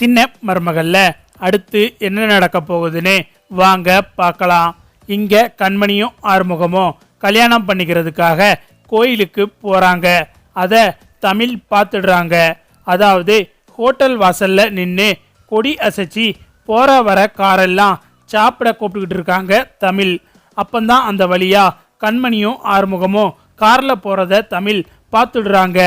சின்ன மருமகள்ல. அடுத்து என்ன நடக்க போகுதுன்னு வாங்க பார்க்கலாம். இங்க கண்மணியும் ஆறுமுகமும் கல்யாணம் பண்ணிக்கிறதுக்காக கோயிலுக்கு போறாங்க. அதை தமிழ் பார்த்துடுறாங்க. அதாவது ஹோட்டல் வாசல்ல நின்று கொடி அசைச்சி போற வர காரெல்லாம் சாப்பிட கூப்பிட்டுக்கிட்டு இருக்காங்க தமிழ். அப்பந்தான் அந்த வழியா கண்மணியும் ஆறுமுகமும் காரில் போகிறத தமிழ் பார்த்துடுறாங்க.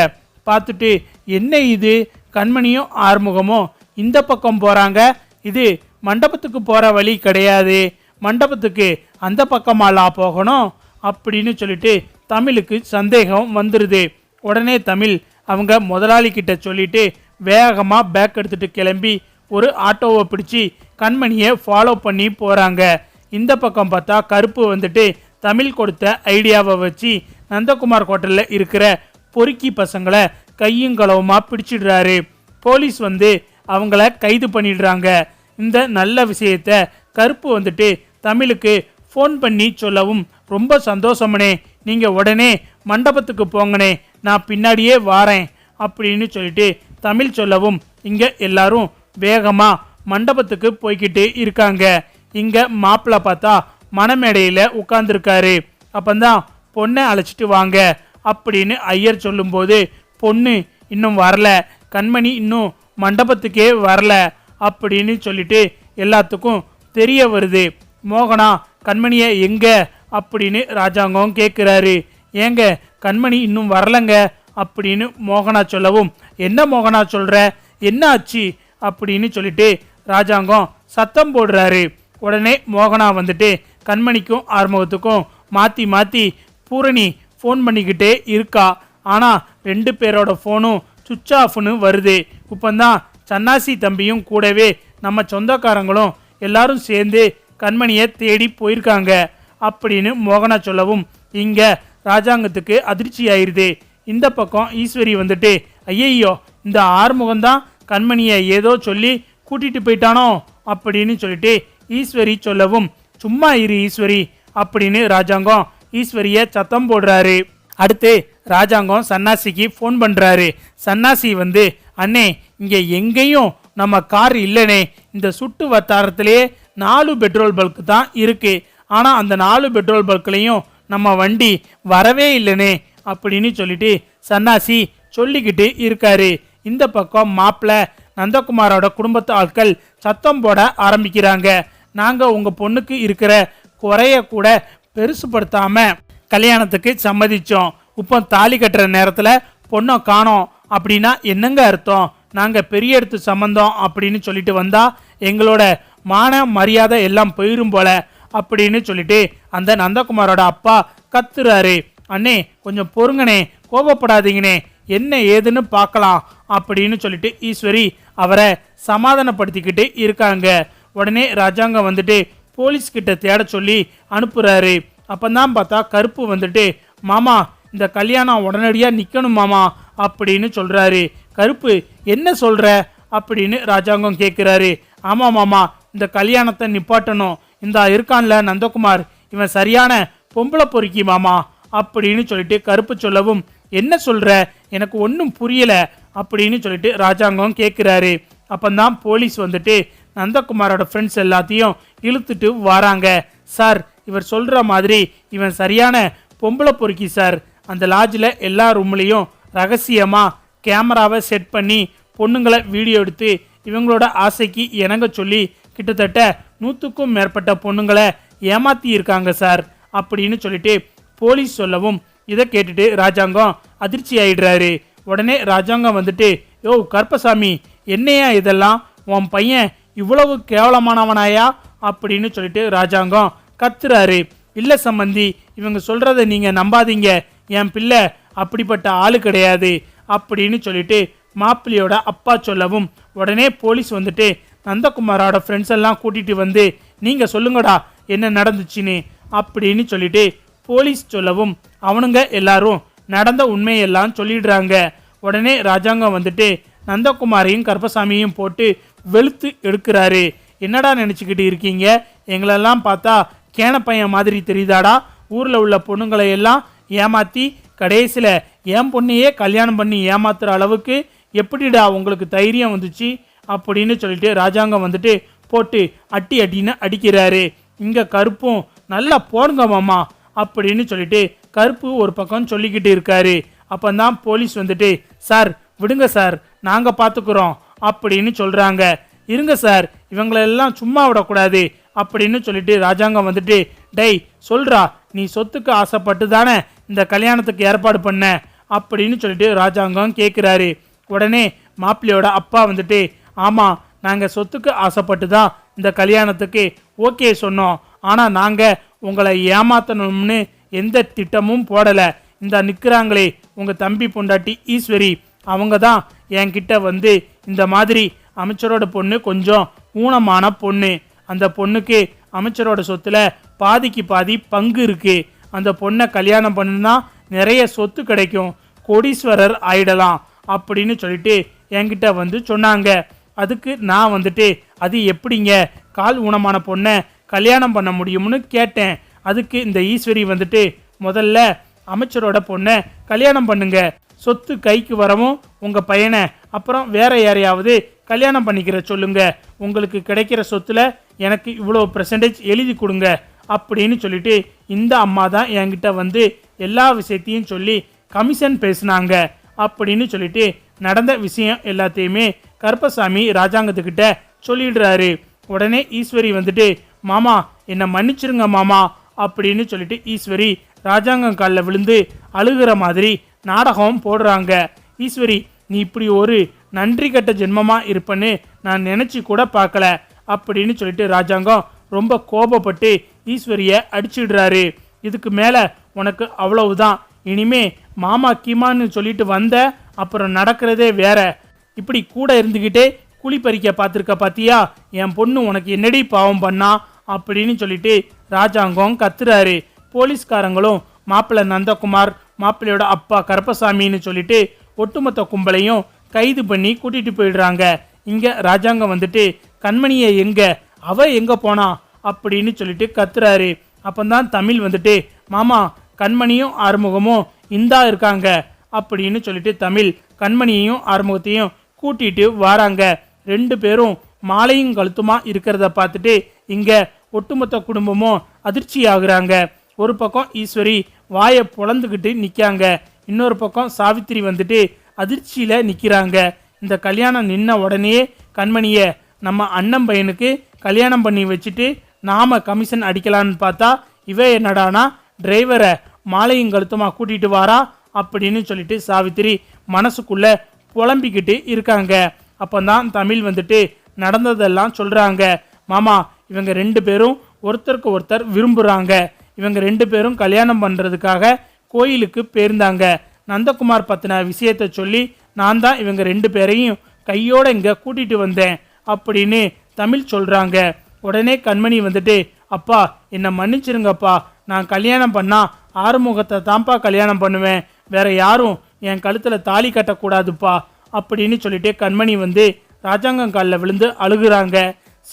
பார்த்துட்டு என்ன இது? கண்மணியும் ஆறுமுகமும் இந்த பக்கம் போகிறாங்க இது மண்டபத்துக்கு போகிற வழி கிடையாது. மண்டபத்துக்கு அந்த பக்கமாலாம் போகணும் அப்படின்னு சொல்லிட்டு தமிழுக்கு சந்தேகம் வந்துடுது உடனே தமிழ் அவங்க முதலாளிக்கிட்ட சொல்லிவிட்டு சொல்லிட்டு பேக் எடுத்துகிட்டு கிளம்பி ஒரு ஆட்டோவை பிடிச்சி கண்மணியை ஃபாலோ பண்ணி போகிறாங்க இந்த பக்கம் பார்த்தா கருப்பு வந்துட்டு தமிழ் கொடுத்த ஐடியாவை வச்சு நந்தகுமார் ஹோட்டலில் இருக்கிற பொறுக்கி பசங்களை கையும் களவுமாக பிடிச்சிடுறாரு. போலீஸ் வந்து அவங்கள கைது பண்ணிடுறாங்க. இந்த நல்ல விஷயத்த கருப்பு வந்துட்டு தமிழுக்கு ஃபோன் பண்ணி சொல்லவும் ரொம்ப சந்தோஷமனே. நீங்கள் உடனே மண்டபத்துக்கு போங்கனே. நான் பின்னாடியே வாரேன் அப்படின்னு சொல்லிட்டு தமிழ் சொல்லவும் இங்கே எல்லாரும் வேகமாக மண்டபத்துக்கு போய்கிட்டு இருக்காங்க. இங்கே மாப்பிள்ளை பார்த்தா மணமேடையில் உட்காந்துருக்காரு அப்போந்தான் பொண்ணை அழைச்சிட்டு வாங்க அப்படின்னு ஐயர் சொல்லும்போது பொண்ணு இன்னும் வரல. கண்மணி இன்னும் மண்டபத்துக்கே வரல அப்படின்னு சொல்லிட்டு எல்லாத்துக்கும் தெரிய வருது. மோகனா கண்மணியை எங்க? அப்படின்னு ராஜாங்கம் கேட்குறாரு ஏங்க கண்மணி இன்னும் வரலங்க? அப்படின்னு மோகனா சொல்லவும் என்ன மோகனா சொல்கிற என்ன ஆச்சு அப்படின்னு சொல்லிட்டு ராஜாங்கம் சத்தம் போடுறாரு. உடனே மோகனா வந்துட்டு கண்மணிக்கும் ஆறுமுகத்துக்கும் மாற்றி மாற்றி பூரணி ஃபோன் பண்ணிக்கிட்டே இருக்கா. ஆனால் ரெண்டு பேரோட ஃபோனும் சுவிட்ச் ஆஃப்னு வருது. இப்போந்தான் சன்னாசி தம்பியும் கூடவே நம்ம சொந்தக்காரங்களும் எல்லாரும் சேர்ந்து கண்மணியை தேடி போயிருக்காங்க. அப்படின்னு மோகனா சொல்லவும் இங்கே ராஜாங்கத்துக்கு அதிர்ச்சி ஆயிருது இந்த பக்கம் ஈஸ்வரி வந்துட்டு ஐயையோ இந்த ஆறுமுகம்தான் கண்மணியை ஏதோ சொல்லி கூட்டிகிட்டு போயிட்டானோ? அப்படின்னு சொல்லிட்டு ஈஸ்வரி சொல்லவும் சும்மா இரு ஈஸ்வரி அப்படின்னு ராஜாங்கம் ஈஸ்வரியை சத்தம் போடுறாரு. அடுத்து ராஜாங்கம் சன்னாசிக்கு ஃபோன் பண்ணுறாரு சன்னாசி வந்து அண்ணே இங்கே எங்கேயும் நம்ம கார் இல்லைனே. இந்த சுட்டு வட்டாரத்திலேயே நாலு பெட்ரோல் பல்க் தான் இருக்குது ஆனால் அந்த நாலு பெட்ரோல் பல்க்லையும் நம்ம வண்டி வரவே இல்லைனே அப்படின்னு சொல்லிட்டு சன்னாசி சொல்லிக்கிட்டு இருக்காரு. இந்த பக்கம் மாப்பிள்ள நந்தகுமாரோட குடும்பத்து ஆட்கள் சத்தம் போட ஆரம்பிக்கிறாங்க. நாங்கள் உங்கள் பொண்ணுக்கு இருக்கிற குறைய கூட பெருசுப்படுத்தாமல் கல்யாணத்துக்கு சம்மதித்தோம் இப்போ தாலி கட்டுற நேரத்தில் பொண்ணை காணோம் அப்படின்னா என்னங்க அர்த்தம்? நாங்கள் பெரிய இடத்து சம்மந்தம் அப்படின்னு சொல்லிட்டு வந்தால் எங்களோட மான மரியாதை எல்லாம் போயிடும் போல அப்படின்னு சொல்லிட்டு அந்த நந்தகுமாரோட அப்பா கத்துறாரு. அண்ணே கொஞ்சம் பொறுங்கனே கோபப்படாதீங்கனே என்ன ஏதுன்னு பார்க்கலாம் அப்படின்னு சொல்லிட்டு ஈஸ்வரி அவரை சமாதானப்படுத்திக்கிட்டு இருக்காங்க. உடனே ராஜாங்கம் வந்துட்டு போலீஸ்கிட்ட தேட சொல்லி அனுப்புகிறாரு அப்போ தான் பார்த்தா கருப்பு வந்துட்டு மாமா இந்த கல்யாணம் உடனடியாக நிற்கணும் மாமா அப்படின்னு சொல்கிறாரு கருப்பு என்ன சொல்கிற அப்படின்னு ராஜாங்கம் கேட்குறாரு ஆமாம் மாமா இந்த கல்யாணத்தை நிப்பாட்டணும். இந்த இருக்கான்ல நந்தகுமார் இவன் சரியான பொம்பளை பொறுக்கி மாமா அப்படின்னு சொல்லிட்டு கருப்பு சொல்லவும் என்ன சொல்கிற எனக்கு ஒன்றும் புரியலை அப்படின்னு சொல்லிட்டு ராஜாங்கம் கேட்குறாரு அப்போந்தான் போலீஸ் வந்துட்டு நந்தகுமாரோட ஃப்ரெண்ட்ஸ் எல்லாத்தையும் இழுத்துட்டு வராங்க. சார் இவர் சொல்கிற மாதிரி இவன் சரியான பொம்பளை பொறுக்கி சார். அந்த லாட்ஜில் எல்லா ரூம்லேயும் ரகசியமாக கேமராவை செட் பண்ணி பொண்ணுங்களை வீடியோ எடுத்து இவங்களோட ஆசைக்கு இணங்க சொல்லி கிட்டத்தட்ட நூற்றுக்கும் மேற்பட்ட பொண்ணுங்களை ஏமாத்தி இருக்காங்க சார் அப்படின்னு சொல்லிட்டு போலீஸ் சொல்லவும் இதை கேட்டுட்டு ராஜாங்கம் அதிர்ச்சி ஆயிடுறாரு. உடனே ராஜாங்கம் வந்துட்டு யோ கருப்பசாமி என்னையா இதெல்லாம்? உன் பையன் இவ்வளவு கேவலமானவனாயா? அப்படின்னு சொல்லிட்டு ராஜாங்கம் கத்துறாரு. இல்லை சம்பந்தி இவங்க சொல்கிறத நீங்கள் நம்பாதீங்க. என் பிள்ளை அப்படிப்பட்ட ஆள் கிடையாது அப்படின்னு சொல்லிட்டு மாப்பிள்ளையோட அப்பா சொல்லவும் உடனே போலீஸ் வந்துட்டு நந்தகுமாரோட ஃப்ரெண்ட்ஸ் எல்லாம் கூட்டிகிட்டு வந்து நீங்கள் சொல்லுங்கடா என்ன நடந்துச்சுன்னு அப்படின்னு சொல்லிட்டு போலீஸ் சொல்லவும் அவனுங்க எல்லாரும் நடந்த உண்மையெல்லாம் சொல்லிடுறாங்க. உடனே ராஜாங்கம் வந்துட்டு நந்தகுமாரையும் கருப்பசாமியும் போட்டு வெளுத்து எடுக்கிறாரு. என்னடா நினச்சிக்கிட்டு இருக்கீங்க? எங்களெல்லாம் பார்த்தா கேன பையன் மாதிரி தெரியுதாடா? ஊரில் உள்ள பொண்ணுங்களை எல்லாம் ஏமாற்றி கடைசியில் என் பொண்ணையே கல்யாணம் பண்ணி ஏமாத்துகிற அளவுக்கு எப்படிடா உங்களுக்கு தைரியம் வந்துச்சு அப்படின்னு சொல்லிட்டு ராஜாங்கம் வந்துட்டு போட்டு அட்டி அட்டின்னு அடிக்கிறாரு. இங்கே கருப்பும் நல்லா போடுங்க மாமா அப்படின்னு சொல்லிட்டு கருப்பு ஒரு பக்கம் சொல்லிக்கிட்டு இருக்காரு. தான் போலீஸ் வந்துட்டு சார் விடுங்க சார் நாங்கள் பார்த்துக்குறோம் அப்படின்னு சொல்கிறாங்க இருங்க சார் இவங்களெல்லாம் சும்மா விடக்கூடாது அப்படின்னு சொல்லிட்டு ராஜாங்கம் வந்துட்டு டேய் சொல்றா நீ சொத்துக்கு ஆசைப்பட்டு தானே இந்த கல்யாணத்துக்கு ஏற்பாடு பண்ண? அப்படின்னு சொல்லிட்டு ராஜாங்கம் கேட்குறாரு உடனே மாப்பிள்ளையோட அப்பா வந்துட்டு ஆமாம் நாங்கள் சொத்துக்கு ஆசைப்பட்டு தான் இந்த கல்யாணத்துக்கு ஓகே சொன்னோம். ஆனால் நாங்கள் உங்களை ஏமாத்தணும்னு எந்த திட்டமும் போடலை. இந்த நிற்கிறாங்களே உங்கள் தம்பி பொண்டாட்டி ஈஸ்வரி. அவங்க தான் என்கிட்ட வந்து இந்த மாதிரி அமைச்சரோட பொண்ணு கொஞ்சம் ஊனமான பொண்ணு. அந்த பொண்ணுக்கு அமைச்சரோட சொத்துல பாதிக்கு பாதி பங்கு இருக்குது அந்த பொண்ணை கல்யாணம் பண்ணுனா நிறைய சொத்து கிடைக்கும். கோடீஸ்வரர் ஆயிடலாம் அப்படின்னு சொல்லிட்டு என்கிட்ட வந்து சொன்னாங்க. அதுக்கு நான் வந்துட்டு அது எப்படிங்க? கால் ஊனமான பொண்ணை கல்யாணம் பண்ண முடியும்னு கேட்டேன். அதுக்கு இந்த ஈஸ்வரி வந்துட்டு முதல்ல அமைச்சரோட பொண்ணை கல்யாணம் பண்ணுங்க. சொத்து கைக்கு வரவும் உங்கள் பையனை. அப்புறம் வேற யாரையாவது கல்யாணம் பண்ணிக்கிற சொல்லுங்க. உங்களுக்கு கிடைக்கிற சொத்தில் எனக்கு இவ்வளோ பெர்சன்டேஜ் எழுதி கொடுங்க. அப்படின்னு சொல்லிட்டு இந்த அம்மா தான் என்கிட்ட வந்து எல்லா விஷயத்தையும் சொல்லி கமிஷன் பேசுனாங்க அப்படின்னு சொல்லிட்டு நடந்த விஷயம் எல்லாத்தையுமே கருப்பசாமி ராஜாங்கத்துக்கிட்ட சொல்லிடுறாரு. உடனே ஈஸ்வரி வந்துட்டு மாமா என்னை மன்னிச்சிருங்க மாமா அப்படின்னு சொல்லிட்டு ஈஸ்வரி ராஜாங்கம் காலில் விழுந்து அழுகிற மாதிரி நாடகம் போடுறாங்க. ஈஸ்வரி நீ இப்படி ஒரு நன்றி கட்ட ஜென்மமாக இருப்பேன்னு நான் நினச்சி கூட பார்க்கல அப்படின்னு சொல்லிட்டு ராஜாங்கம் ரொம்ப கோபப்பட்டு ஈஸ்வரிய அடிச்சிடுறாரு. இதுக்கு மேலே உனக்கு அவ்வளவுதான். இனிமே மாமா கிமான்னு சொல்லிட்டு வந்த அப்புறம் நடக்கிறதே வேற. இப்படி கூட இருந்துக்கிட்டே குழி பறிக்க பார்த்துருக்க பார்த்தியா என் பொண்ணு உனக்கு என்னடி பாவம் பண்ணா? அப்படின்னு சொல்லிட்டு ராஜாங்கம் கத்துறாரு. போலீஸ்காரங்களும் மாப்பிள்ளை நந்தகுமார் மாப்பிள்ளையோட அப்பா கருப்பசாமின்னு சொல்லிட்டு ஒட்டுமொத்த கும்பலையும் கைது பண்ணி கூட்டிகிட்டு போயிடுறாங்க. இங்கே ராஜாங்கம் வந்துட்டு கண்மணியை எங்க? அவ எங்கே போனா? அப்படின்னு சொல்லிட்டு கத்துறாரு. அப்பந்தான் தமிழ் வந்துட்டு மாமா கண்மணியும் ஆறுமுகமும் இந்தா இருக்காங்க அப்படின்னு சொல்லிட்டு தமிழ் கண்மணியையும் ஆறுமுகத்தையும் கூட்டிட்டு வராங்க. ரெண்டு பேரும் மாலையும் கழுத்துமா இருக்கிறத பார்த்துட்டு இங்கே ஒட்டுமொத்த குடும்பமும் அதிர்ச்சி ஆகுறாங்க ஒரு பக்கம் ஈஸ்வரி வாயை புலந்துக்கிட்டு நிற்காங்க இன்னொரு பக்கம் சாவித்திரி வந்துட்டு அதிர்ச்சியில் நிற்கிறாங்க இந்த கல்யாணம் நின்ன உடனே கண்மணியை நம்ம அண்ணன் பையனுக்கு கல்யாணம் பண்ணி வச்சுட்டு நாம் கமிஷன் அடிக்கலான்னு பார்த்தா இவன் என்னடானா டிரைவரை மாலையும் கழுத்துமா கூட்டிகிட்டு வாரா அப்படின்னு சொல்லிட்டு சாவித்திரி மனசுக்குள்ளே புலம்பிக்கிட்டு இருக்காங்க. அப்போதான் தமிழ் வந்துட்டு நடந்ததெல்லாம் சொல்கிறாங்க மாமா இவங்க ரெண்டு பேரும் ஒருத்தருக்கு ஒருத்தர் விரும்புகிறாங்க இவங்க ரெண்டு பேரும் கல்யாணம் பண்ணுறதுக்காக கோயிலுக்கு போயிருந்தாங்க. நந்தகுமார் பற்றின விஷயத்தை சொல்லி நான் தான் இவங்க ரெண்டு பேரையும் கையோடு இங்கே கூட்டிகிட்டு வந்தேன் அப்படின்னு தமிழ் சொல்கிறாங்க உடனே கண்மணி வந்துட்டு அப்பா என்னை மன்னிச்சிருங்கப்பா. நான் கல்யாணம் பண்ணால் ஆறுமுகத்தை தான்ப்பா கல்யாணம் பண்ணுவேன். வேற யாரும் என் கழுத்தில் தாலி கட்டக்கூடாதுப்பா அப்படின்னு சொல்லிட்டு கண்மணி வந்து ராஜாங்கம் காலில் விழுந்து அழுகுறாங்க.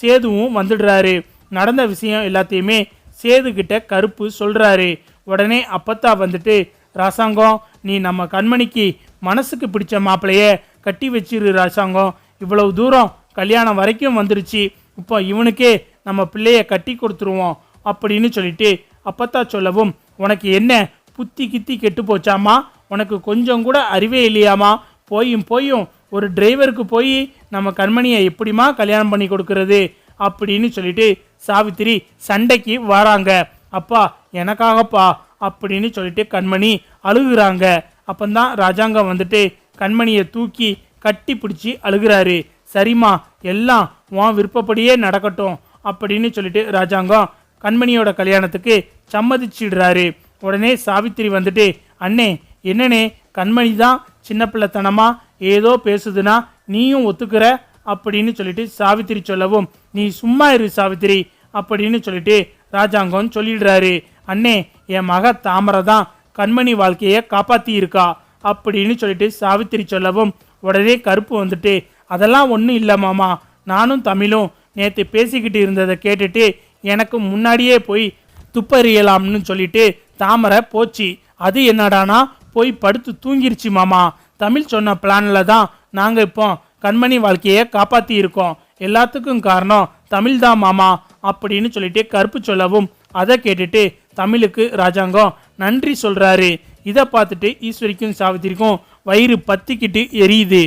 சேதுவும் வந்துடுறாரு. நடந்த விஷயம் எல்லாத்தையுமே சேதுக்கிட்ட கருப்பு சொல்கிறாரு உடனே அப்பத்தா வந்துட்டு ராசாங்கம் நீ நம்ம கண்மணிக்கு மனசுக்கு பிடிச்ச மாப்பிளைய கட்டி வச்சிரு ராசாங்கம். இவ்வளவு தூரம் கல்யாணம் வரைக்கும் வந்துருச்சு. இப்போ இவனுக்கே நம்ம பிள்ளையை கட்டி கொடுத்துருவோம் அப்படின்னு சொல்லிட்டு அப்பத்தா சொல்லவும் உனக்கு என்ன புத்தி கித்தி கெட்டு போச்சாமா உனக்கு கொஞ்சம் கூட அறிவே இல்லையாமா போயும் போயும் ஒரு டிரைவருக்கு போய் நம்ம கண்மணியை எப்படிமா கல்யாணம் பண்ணி கொடுக்கறது? அப்படின்னு சொல்லிட்டு சாவித்திரி சண்டைக்கு வராங்க. அப்பா எனக்காகப்பா அப்படின்னு சொல்லிட்டு கண்மணி அழுகுறாங்க. அப்பந்தான் ராஜாங்கம் வந்துட்டு கண்மணியை தூக்கி கட்டி பிடிச்சி அழுகுறாரு. சரிம்மா எல்லாம் உன் விருப்பப்படியே நடக்கட்டும் அப்படின்னு சொல்லிட்டு ராஜாங்கம் கண்மணியோட கல்யாணத்துக்கு சம்மதிச்சிடுறாரு. உடனே சாவித்திரி வந்துட்டு அண்ணே என்னண்ணே கண்மணி தான் சின்ன பிள்ளைத்தனமா? ஏதோ பேசுதுன்னா நீயும் ஒத்துக்கிற? அப்படின்னு சொல்லிட்டு சாவித்திரி சொல்லவும் நீ சும்மா இரு சாவித்திரி அப்படின்னு சொல்லிட்டு ராஜாங்கம் சொல்லிடுறாரு. அண்ணே என் மக தாமரை தான் கண்மணி வாழ்க்கையை காப்பாற்றி இருக்கா அப்படின்னு சொல்லிட்டு சாவித்திரி சொல்லவும் உடனே கருப்பு வந்துட்டு அதெல்லாம் ஒன்றும் இல்லை மாமா. நானும் தமிழும் நேற்று பேசிக்கிட்டு இருந்ததை கேட்டுட்டு எனக்கு முன்னாடியே போய் துப்பறியலாம்னு சொல்லிட்டு தாமரை போச்சு. அது என்னடானா போய் படுத்து தூங்கிருச்சு மாமா. தமிழ் சொன்ன பிளானில் தான் நாங்கள் இப்போ கண்மணி வாழ்க்கையை காப்பாற்றியிருக்கோம் இருக்கோம். எல்லாத்துக்கும் காரணம் தமிழ்தான் மாமா அப்படின்னு சொல்லிட்டு கருப்பு சொல்லவும் அதை கேட்டுட்டு தமிழுக்கு ராஜாங்கம் நன்றி சொல்கிறாரு இதை பார்த்துட்டு ஈஸ்வரிக்கும் சாவித்திரிக்கும் வயிறு பத்திக்கிட்டு எரியுது.